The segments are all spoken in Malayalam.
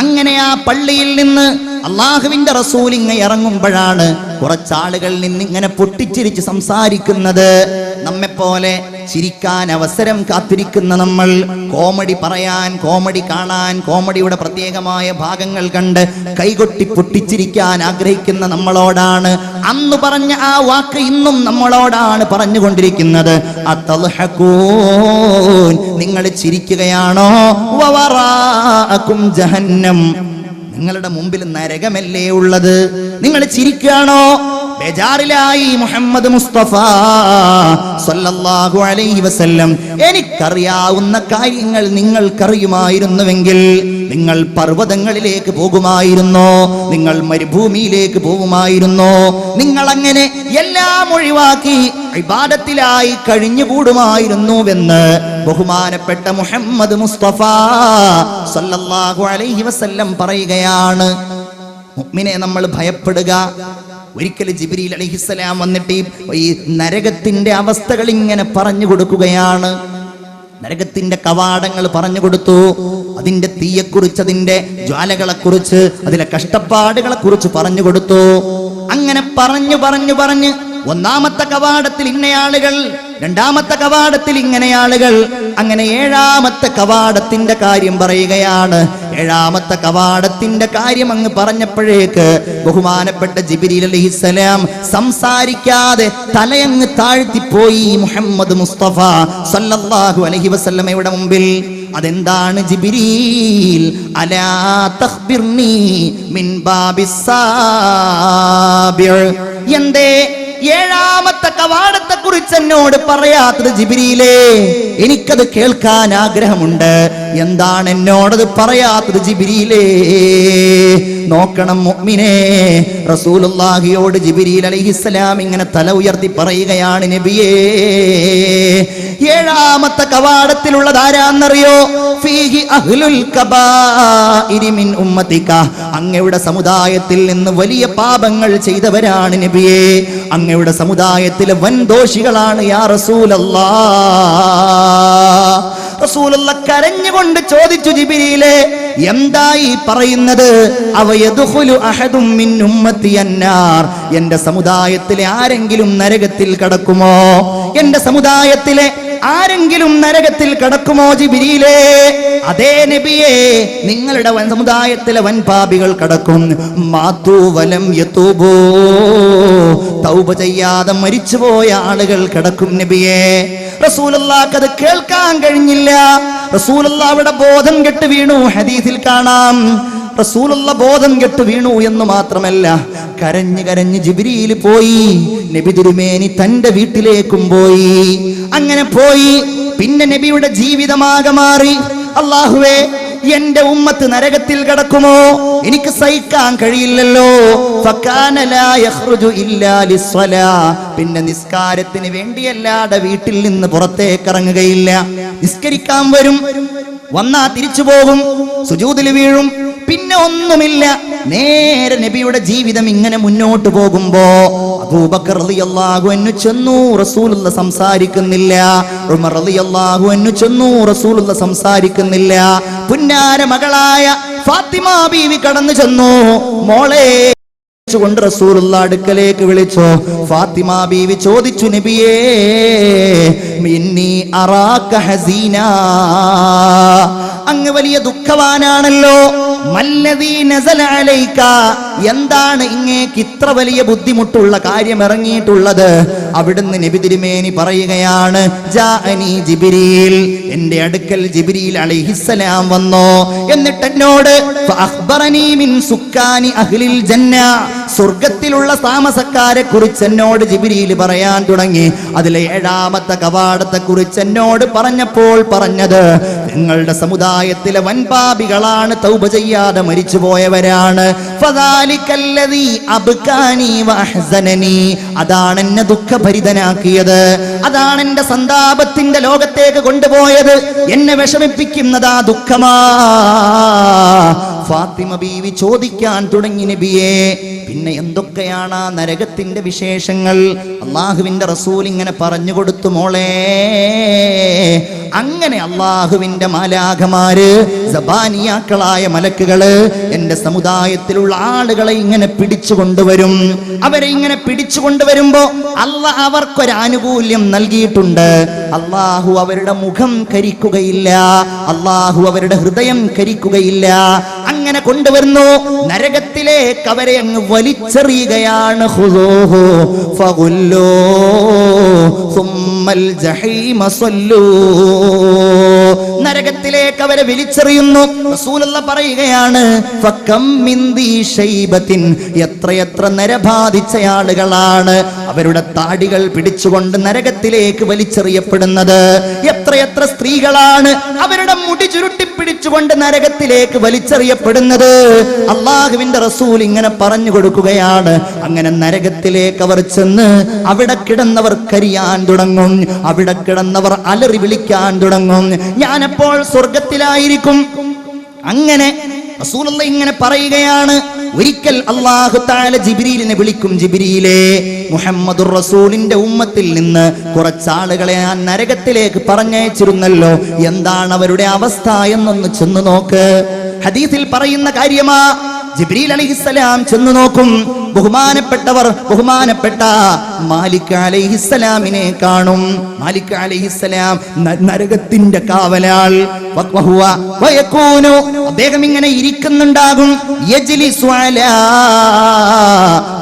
അങ്ങനെ ആ പള്ളിയിൽ നിന്ന് അള്ളാഹുവിന്റെ റസൂലിങ്ങ ഇറങ്ങുമ്പോഴാണ് കുറച്ചാളുകൾ നിന്നിങ്ങനെ പൊട്ടിച്ചിരിച്ച് സംസാരിക്കുന്നത്. നമ്മെപ്പോലെ ചിരിക്കാൻ അവസരം കാത്തിരിക്കുന്ന നമ്മൾ കോമഡി പറയാൻ കോമഡി കാണാൻ കോമഡിയുടെ പ്രത്യേകമായ ഭാഗങ്ങൾ കണ്ട് കൈകൊട്ടി പൊട്ടിച്ചിരിക്കാൻ ആഗ്രഹിക്കുന്ന നമ്മളോടാണ്. അന്ന് പറഞ്ഞ ആ വാക്ക് ഇന്നും നമ്മളോടാണ് പറഞ്ഞുകൊണ്ടിരിക്കുന്നത്. നിങ്ങൾ ചിരിക്കുകയാണോ? ജഹന്നം. നിങ്ങളുടെ മുമ്പിൽ നരകമല്ലേ ഉള്ളത്? നിങ്ങൾ ചിരിക്കുകയാണോ? ബേജാറിലായി മുഹമ്മദ് മുസ്തഫ സല്ലല്ലാഹു അലൈഹി വസല്ലം. എനിക്കറിയാവുന്ന കാര്യങ്ങൾ നിങ്ങൾക്കറിയുമായിരുന്നുവെങ്കിൽ നിങ്ങൾ പർവതങ്ങളിലേക്ക് പോകുമായിരുന്നോ? നിങ്ങൾ മരുഭൂമിയിലേക്ക് പോകുമായിരുന്നോ? നിങ്ങൾ അങ്ങനെ എല്ലാം ഒഴിവാക്കി വിവാദത്തിലായി കഴിഞ്ഞുകൂടുമായിരുന്നുവെന്ന് ബഹുമാനപ്പെട്ട മുഹമ്മദ് മുസ്തഫ സല്ലല്ലാഹു അലൈഹി വസല്ലം പറയുകയാണ്. മുഅ്മിനെ നമ്മൾ ഭയപ്പെടുക. ഒരിക്കൽ ജിബ്രീൽ അലൈഹിസ്സലാം വന്നിട്ട് ഈ- നരകത്തിന്റെ അവസ്ഥകൾ ഇങ്ങനെ പറഞ്ഞു കൊടുക്കുകയാണ്. നരകത്തിന്റെ കവാടങ്ങൾ പറഞ്ഞു കൊടുത്തു. അതിന്റെ തീയെക്കുറിച്ച് അതിന്റെ ജ്വാലകളെക്കുറിച്ച് അതിലെ കഷ്ടപ്പാടുകളെ കുറിച്ച് പറഞ്ഞു കൊടുത്തു. അങ്ങനെ പറഞ്ഞു പറഞ്ഞു പറഞ്ഞ്. ഒന്നാമത്തെ കവാടത്തിൽ ഇന്നയാളുകൾ രണ്ടാമത്തെ കവാടത്തിൽ ഇങ്ങനെ ആളുകൾ അങ്ങനെ ഏഴാമത്തെ കവാടത്തിന്റെ കാര്യം പറയുകയാണ്. ഏഴാമത്തെ കവാടത്തിന്റെ കാര്യം അങ്ങ് പറഞ്ഞപ്പോഴേക്ക് ബഹുമാനപ്പെട്ട ജിബിരി അലഹിസലാം സംസാരിക്കാതെ തലയങ്ങ് താഴ്ത്തിപ്പോയി മുഹമ്മദ് മുസ്തഫ സല്ലല്ലാഹു അലഹി വസല്ലമയുടെ മുമ്പിൽ. അതെന്താണ് ജിബിരിൽ? അലാ മിൻ എന്തേ? ഏഴാമത്തെ കവാടത്തെ കുറിച്ച് എന്നോട് പറയാത്തത് ജിബിരിയിലേ എനിക്കത് കേൾക്കാൻ ആഗ്രഹമുണ്ട്. എന്താണ് എന്നോടത് പറയാത്തത് ജിബിരിയിലേ? നോക്കണം മുഅ്മിനേ റസൂലുള്ളാഹിയോട് ജിബിരിൽ അലൈഹിസ്സലാം ഇങ്ങനെ തല ഉയർത്തി പറയുകയാണ് നബിയേ. ഏഴാമത്തെ കവാടത്തിലുള്ളത് ആരാന്നറിയോ? ഫീഹി അഹ്ലുൽ അങ്ങയുടെ സമുദായത്തിൽ നിന്ന് വലിയ പാപങ്ങൾ ചെയ്തവരാണ് നബിയേ. അങ്ങയുടെ സമുദായത്തിലെ വൻ ദോഷികളാണ് യാ റസൂലല്ലാ റസൂലുള്ള കരഞ്ഞുകൊണ്ട് ചോദിച്ചു ജിബിരിയിലെ എന്തായി പറയുന്നത്? എന്റെ സമുദായത്തിലെ ആരെങ്കിലും നരകത്തിൽ കടക്കുമോ? എന്റെ സമുദായത്തിലെ ആരെങ്കിലും നരകത്തിൽ കടക്കുമോ ജിബിരിയിലേ? അതേ നബിയെ നിങ്ങളുടെ വൻ സമുദായത്തിലെ വൻ പാപികൾ കടക്കും. മാത്തൂവലം യത്തൂബോ തൗബ ചെയ്യാതെ മരിച്ചുപോയ ആളുകൾ കടക്കും നബിയെ. റസൂലുള്ളാഹ്ക്ക് അത് കേൾക്കാൻ കഴിഞ്ഞില്ല. റസൂലുള്ളാഹ് ബോധം കെട്ട് വീണു. ഹദീസിൽ കാണാം. റസൂലുള്ള ബോധം കെട്ടു വീണു എന്ന് മാത്രമല്ല കരഞ്ഞു കരഞ്ഞ് ജിബിരിയിൽ പോയി നബി തിരുമേനി തന്റെ വീട്ടിലേക്കും പോയി. അങ്ങനെ പോയി പിന്നെ നബിയുടെ ജീവിതമാകെ മാറി. അള്ളാഹുവേ എന്റെ ഉമ്മത്ത് നരകത്തിൽ കിടക്കുമോ? എനിക്ക് സഹിക്കാൻ കഴിയില്ലല്ലോ. പിന്നെ നിസ്കാരത്തിന് വേണ്ടിയല്ലാതെ വീട്ടിൽ നിന്ന് പുറത്തേക്ക് ഇറങ്ങുകയില്ല. നിസ്കരിക്കാൻ വരും വന്നാ തിരിച്ചു പോകും സുജൂതിൽ വീഴും പിന്നെ ഒന്നുമില്ല. നേരെ നബിയുടെ ജീവിതം ഇങ്ങനെ മുന്നോട്ട് പോകുമ്പോ അബൂബക്കർ റളിയല്ലാഹു അൻഹു ചെന്നു റസൂലുള്ള സംസാരിക്കുന്നില്ല. ഉമർ റളിയല്ലാഹു അൻഹു ചെന്നു റസൂലുള്ള സംസാരിക്കുന്നില്ല. പുന്നാര മകളായ ഫാത്തിമ ബീവി കടന്നു ചെന്നു. മോളെ കൊണ്ട് റസൂലുള്ള അടുക്കലേക്ക് വിളിച്ചു. ഫാത്തിമ ബീവി ചോദിച്ചു നബിയേ മിന്നി അറാക്ക ഹസീന? അങ്ങ് വലിയ ദുഃഖവാനാണല്ലോ. എന്താണ് ഇങ്ങേക്ക് ഇത്ര വലിയ ബുദ്ധിമുട്ടുള്ള കാര്യം ഇറങ്ങിയിട്ടുള്ളത്? അവിടുന്ന് നബി തിരുമേനി പറയുകയാണ് ജിബിരിയിൽ എന്റെ അടുക്കൽ ജിബിരിയിൽ അലൈഹിസ്സലാം വന്നു. എന്നിട്ട് എന്നോട് സ്വർഗത്തിലുള്ള താമസക്കാരെ കുറിച്ച് എന്നോട് ജിബിരിയിൽ പറയാൻ തുടങ്ങി. അതിലെ ഏഴാമത്തെ കവാടത്തെ കുറിച്ച് എന്നോട് പറഞ്ഞപ്പോൾ പറഞ്ഞത് നിങ്ങളുടെ സമുദായത്തിലെ വൻപാപികളാണ് തൗപ ചെയ്യാതെ മരിച്ചു അതാണ് എന്നെ ദുഃഖഭരിതനാക്കിയത്. അതാണ് എന്റെ സന്താപത്തിന്റെ ലോകത്തേക്ക് കൊണ്ടുപോയത്. എന്നെ വിഷമിപ്പിക്കുന്നത് ആ ദുഃഖമാ. ഫാത്തിമ ബീവി ചോദിക്കാൻ തുടങ്ങി നബിയെ. പിന്നെ എന്തൊക്കെയാണ് ആ നരകത്തിന്റെ വിശേഷങ്ങൾ? അള്ളാഹുവിന്റെ റസൂൽ ഇങ്ങനെ പറഞ്ഞു കൊടുത്തു മോളെ. അങ്ങനെ അള്ളാഹുവിന്റെ മാലാഖമാര് സബാനിയാക്കളായ മലക്കുകൾ എന്റെ സമുദായത്തിലുള്ള ആളുകളെ ഇങ്ങനെ പിടിച്ചു കൊണ്ടുവരും. അവരെ ഇങ്ങനെ പിടിച്ചു കൊണ്ടുവരുമ്പോ അല്ല അവർക്കൊരു ആനുകൂല്യം നൽകിയിട്ടുണ്ട്. അള്ളാഹു അവരുടെ മുഖം കരിക്കുകയില്ല. അള്ളാഹു അവരുടെ ഹൃദയം കരിക്കുകയില്ല. അങ്ങനെ കൊണ്ടുവരുന്നു. നരകത്തിലേക്ക് അവരെ അങ്ങ് വലിച്ചെറിയുകയാണ്. നരകത്തിലേക്ക് അവരെ വിളിച്ചെറിയുന്നു. റസൂലുള്ള പറയുകയാണ് എത്രയെത്ര നരബാധിച്ച ആളുകളാണ് അവരുടെ താടികൾ പിടിച്ചുകൊണ്ട് നരകത്തിലേക്ക് വലിച്ചെറിയപ്പെടുന്നത്. എത്രയെത്ര സ്ത്രീകളാണ് അവരുടെ മുടി ചുരുട്ടി പിടിച്ചുകൊണ്ട് നരകത്തിലേക്ക് വലിച്ചെറിയപ്പെടുന്നത്. അള്ളാഹുവിന്റെ റസൂൽ ഇങ്ങനെ പറഞ്ഞു കൊടുക്കുകയാണ്. അങ്ങനെ നരകത്തിലേക്ക് അവർ ചെന്ന് അവിടെ കിടന്നവർ കരിയാൻ തുടങ്ങും അവിടെ കിടന്നവർ അലറി വിളിക്കാൻ തുടങ്ങും. ഞാനപ്പോൾ സ്വർഗത്തിലായിരിക്കും അങ്ങനെ റസൂലുള്ള ഇങ്ങനെ പറയുകയാണ്. ഒരിക്കൽ അള്ളാഹു താല ജിബിരിലിനെ വിളിക്കും ജിബിരിയിലെ മുഹമ്മദുർ റസൂലിന്റെ ഉമ്മത്തിൽ നിന്ന് കുറച്ചാളുകളെ ആ നരകത്തിലേക്ക് പറഞ്ഞയച്ചിരുന്നല്ലോ. എന്താണ് അവരുടെ അവസ്ഥ? എന്നൊന്ന് ചെന്ന് നോക്ക്. ഹദീസിൽ പറയുന്ന കാര്യമാ ജിബ്രീൽ അലൈഹിസ്സലാം ചെന്ന് നോക്കും. ബഹുമാനപ്പെട്ടവർ ബഹുമാനപ്പെട്ട മാലിക് അലൈഹിസ്സലാമിനെ കാണും. മാലിക് അലൈഹിസ്സലാം നരകത്തിന്റെ കാവലാൾ. അദ്ദേഹം ഇങ്ങനെ ഇരിക്കുന്നുണ്ടാകും.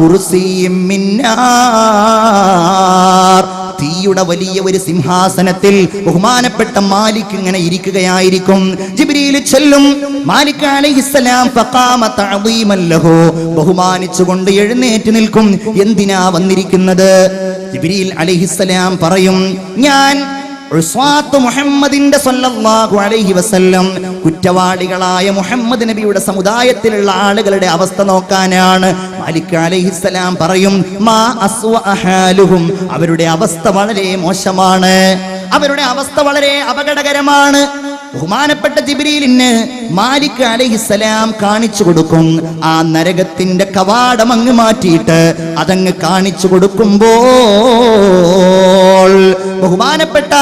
കുർസിയും മിന്നാർ. തീയുടെ വലിയ ഒരു സിംഹാസനത്തിൽ ബഹുമാനപ്പെട്ട മാലിക് ഇങ്ങനെ ഇരിക്കുകയായിരിക്കും. ജിബ്രീൽ ചെല്ലും. മാലിക് അലൈഹിസ്സലാം ബഹുമാനിച്ചുകൊണ്ട് എഴുന്നേറ്റ് നിൽക്കും. എന്തിനാ വന്നിരിക്കുന്നത്? ജിബ്രീൽ അലൈഹിസ്സലാം പറയും ഞാൻ മുഹമ്മദിന്റെ സല്ലല്ലാഹു അലൈഹി വസല്ലം കുറ്റവാളികളായ മുഹമ്മദ് നബിയുടെ സമുദായത്തിലുള്ള ആളുകളുടെ അവസ്ഥ നോക്കാനാണ് മാലിക് അലൈഹിസ്സലാം പറയും മാ അസ്വ അഹാലുഹും. അവരുടെ അവസ്ഥ വളരെ മോശമാണ്. അവരുടെ അവസ്ഥ വളരെ അപകടകരമാണ്. ബഹുമാനപ്പെട്ട ജിബ്രീലിന് മാലിക് അലൈഹിസ്സലാം കാണിച്ചു കൊടുക്കും. ആ നരകത്തിന്റെ കവാടം അങ്ങ് മാറ്റിയിട്ട് അതങ്ങ് കാണിച്ചു ബഹുമാനപ്പെട്ട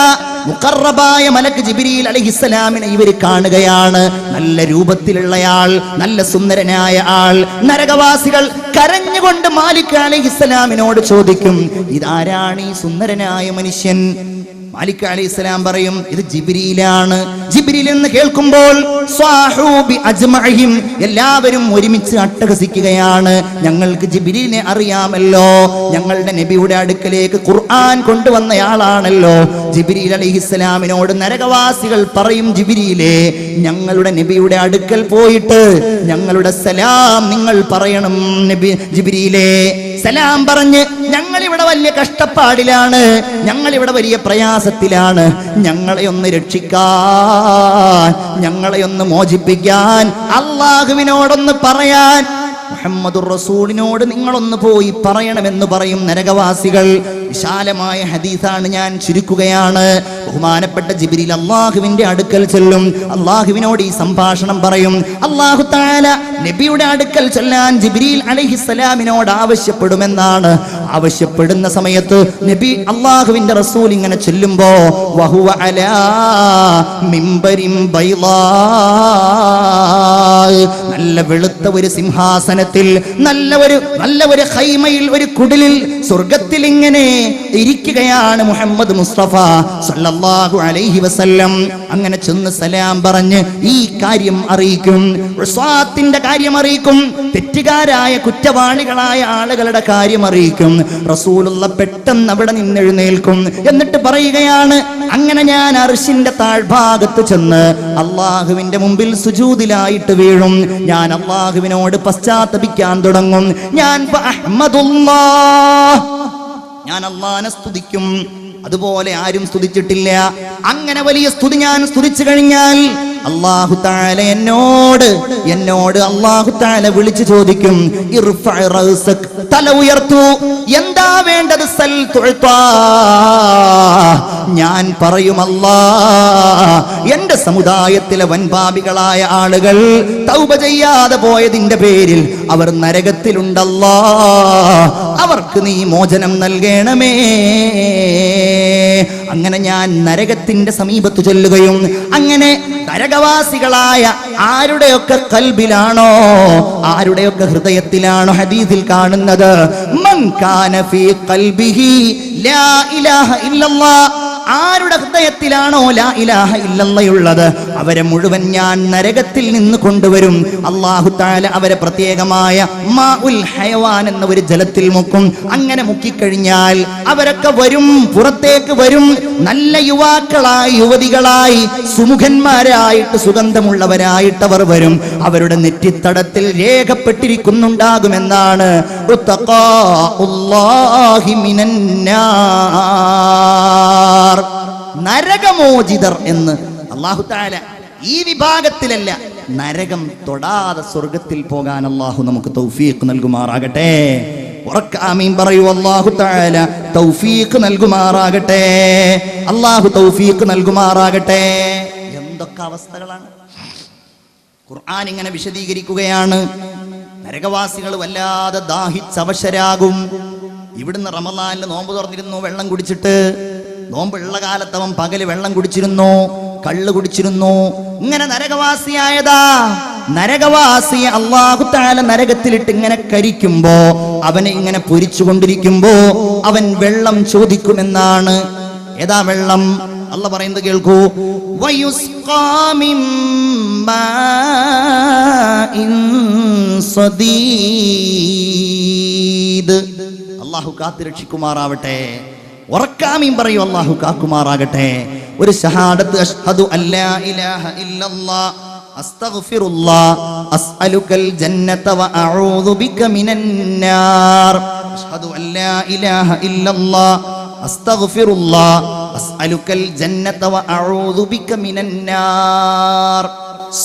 മുക്കറബായ മലക്ക് ജിബിരിയിൽ അലഹിസ്സലാമിനെ ഇവർ കാണുകയാണ്. നല്ല രൂപത്തിലുള്ളയാൾ നല്ല സുന്ദരനായ ആൾ. നരകവാസികൾ കരഞ്ഞുകൊണ്ട് മാലിക് അലഹിസ്സലാമിനോട് ചോദിക്കും ഇതാരാണ് ഈ സുന്ദരനായ മനുഷ്യൻ? മാലിക് അലി ഇസ്ലാം പറയും ഇത് ജിബിരിയിലാണ് ജിബിരിൽ എന്ന് കേൾക്കുമ്പോൾ എല്ലാവരും ഒരുമിച്ച് അട്ടഹസിക്കുകയാണ്. ഞങ്ങൾക്ക് ജിബിരിനെ അറിയാമല്ലോ. ഞങ്ങളുടെ നബിയുടെ അടുക്കലേക്ക് ഖുർആൻ കൊണ്ടുവന്നയാളാണല്ലോ. ജിബിരിൽ ഇസ്ലാമിനോട് നരകവാസികൾ പറയും ജിബിരിയിലെ ഞങ്ങളുടെ നബിയുടെ അടുക്കൽ പോയിട്ട് ഞങ്ങളുടെ സലാം നിങ്ങൾ പറയണം നബി ജിബിരിയിലെ സലാം പറഞ്ഞ് ഞങ്ങൾ ഇവിടെ വലിയ കഷ്ടപ്പാടിലാണ്. ഞങ്ങൾ ഇവിടെ വലിയ പ്രയാസത്തിലാണ് ഞങ്ങളെ ഒന്ന് രക്ഷിക്കാൻ ഞങ്ങളെ ഒന്ന് മോചിപ്പിക്കാൻ അള്ളാഹുവിനോടൊന്ന് പറയാൻ. മുഹമ്മദുർ റസൂലിനോട് നിങ്ങളൊന്ന് പോയി പറയണമെന്ന് പറയും നരകവാസികൾ. വിശാലമായ ഹദീസാണ് ഞാൻ ചുരുക്കുകയാണ്. ബഹുമാനപ്പെട്ട ജിബിരിൽ അള്ളാഹുവിന്റെ അടുക്കൽ ചെല്ലും. അള്ളാഹുവിനോട് ഈ സംഭാഷണം പറയും. അള്ളാഹു താല നബിയുടെ അടുക്കൽ ചെല്ലാൻ ജിബിരിൽ അലഹിസ്സലാമിനോട് ആവശ്യപ്പെടുമെന്നാണ്. ആവശ്യപ്പെടുന്ന സമയത്ത് നബി അള്ളാഹുവിന്റെ റസൂൽ ഇങ്ങനെ ചെല്ലുമ്പോ വഹുവ അലാ മിംബരിം ബൈളാ നല്ല വെളുത്ത ഒരു സിംഹാസനത്തിൽ നല്ല ഒരു നല്ല ഒരു ഹൈമയിൽ ഒരു കുടിലിൽ സ്വർഗത്തിൽ ഇങ്ങനെ ഇരിക്കുകയാണ് മുഹമ്മദ് മുസ്തഫ സല്ലല്ലാഹു അലൈഹി വസല്ലം. അങ്ങനെ ചെന്ന് സലാം പറഞ്ഞ് ഈ കാര്യം അറിയിക്കും ഉസ്വാത്തിന്റെ കാര്യം അറിയിക്കും തെറ്റുകാരായ കുറ്റവാളികളായ ആളുകളുടെ കാര്യം അറിയിക്കും. റസൂലുള്ള പെട്ടെന്ന് അവിടെ നിന്നെഴുന്നേൽക്കും. എന്നിട്ട് പറയുകയാണ് അങ്ങനെ ഞാൻ അർഷിന്റെ താഴ്ഭാഗത്ത് ചെന്ന് അള്ളാഹുവിന്റെ മുമ്പിൽ സുജൂതിലായിട്ട് വീഴും ഞാൻ അള്ളാഹുവിനോട് പശ്ചാത്തപിക്കാൻ തുടങ്ങും. ഞാൻ. ഞാൻ അള്ളാനെ സ്തുതിക്കും. അതുപോലെ ആരും സ്തുതിച്ചിട്ടില്ല. അങ്ങനെ വലിയ സ്തുതി ഞാൻ സ്തുതിച്ചു കഴിഞ്ഞാൽ അള്ളാഹു താല എന്നോട് എന്നോട് അള്ളാഹു താല വിളിച്ചു ചോദിക്കും. തല ഉയർത്തു. എന്താ വേണ്ടത്? സൽ ഞാൻ പറയുമല്ല എന്റെ സമുദായത്തിലെ വൻപാപികളായ ആളുകൾ തൗപ ചെയ്യാതെ പോയതിന്റെ പേരിൽ അവർ നരകത്തിലുണ്ടല്ല അവർക്ക് നീ മോചനം നൽകണമേ. അങ്ങനെ ഞാൻ നരകത്തിന്റെ സമീപത്ത് ചെല്ലുകയും അങ്ങനെ നരകവാസികളായ ആരുടെയൊക്കെ കൽബിലാണോ ആരുടെയൊക്കെ ഹൃദയത്തിലാണോ ഹദീസിൽ കാണുന്നത്? മൻ കാന ഫീ ലാ ഇലാഹ ഇല്ലല്ലാഹ് ആരുടെ ഹൃദയത്തിലാണോ ലാ ഇലാഹ ഇല്ലല്ലയുള്ളത്? അവരെ മുഴുവൻ ഞാൻ നരകത്തിൽ നിന്ന് കൊണ്ടുവരും. അള്ളാഹു താല അവരെ പ്രത്യേകമായ മാ ഉൽ ഹയവാൻ എന്ന ഒരു ജലത്തിൽ മുക്കും. അങ്ങനെ മുക്കിക്കഴിഞ്ഞാൽ അവരൊക്കെ വരും പുറത്തേക്ക് വരും. നല്ല യുവാക്കളായി യുവതികളായി സുമുഖന്മാരായിട്ട് സുഗന്ധമുള്ളവരായിട്ട് അവർ വരും. അവരുടെ നെറ്റിത്തടത്തിൽ രേഖപ്പെട്ടിരിക്കുന്നുണ്ടാകുമെന്നാണ്. ഉത്തഖാഉല്ലാഹി മിനന്നാർ. നരകമോചിതർ എന്ന് അള്ളാഹു താല ഈ വിഭാഗത്തിലല്ല നരകം തൊടാതെ സ്വർഗത്തിൽ പോകാൻ അള്ളാഹു നമുക്ക് തൗഫീഖ് നൽകുമാറാകട്ടെ. ഉറക്കാമീൻ പറയൂ അള്ളാഹു താല തൗഫീഖ് നൽകുമാറാകട്ടെ. അള്ളാഹു തൗഫീഖ് നൽകുമാറാകട്ടെ. എന്തൊക്കെ അവസ്ഥകളാണ്? ഖുർആൻ ഇങ്ങനെ വിശദീകരിക്കുകയാണ്. നരകവാസികൾ വല്ലാതെ ദാഹിച്ചവശരാകും. ഇവിടുന്ന് റമലാനിൽ നോമ്പ് തുറന്നിരുന്നു വെള്ളം കുടിച്ചിട്ട് നോമ്പുള്ള കാലത്ത് അവൻ പകൽ വെള്ളം കുടിച്ചിരുന്നു കള്ള് കുടിച്ചിരുന്നു. ഇങ്ങനെ നരകവാസിയായതാ. നരകവാസി അള്ളാഹു താല നരകത്തിലിട്ട് ഇങ്ങനെ കരിക്കുമ്പോ അവനെ ഇങ്ങനെ പൊരിച്ചു കൊണ്ടിരിക്കുമ്പോ അവൻ വെള്ളം ചോദിക്കുമെന്നാണ്. ഏതാ വെള്ളം? അല്ല പറയുന്നത് കേൾക്കൂ. അള്ളാഹു കാത്തു ഉറക്കാമീൻ പറയൂ അള്ളാഹു കാക്കുമാറാകട്ടെ. ഒരു ഷഹാദത്ത് അഷ്ഹദു അല്ലാ ഇലാഹ ഇല്ലല്ലാ അസ്തഗ്ഫിറുല്ലാ അസ്അലുക്കൽ ജന്നത വഅഊദു ബിക മിനന്നാർ അഷ്ഹദു അല്ലാ ഇലാഹ ഇല്ലല്ലാ അസ്തഗ്ഫിറുല്ലാ അസ്അലുക്കൽ ജന്നത വഅഊദു ബിക മിനന്നാർ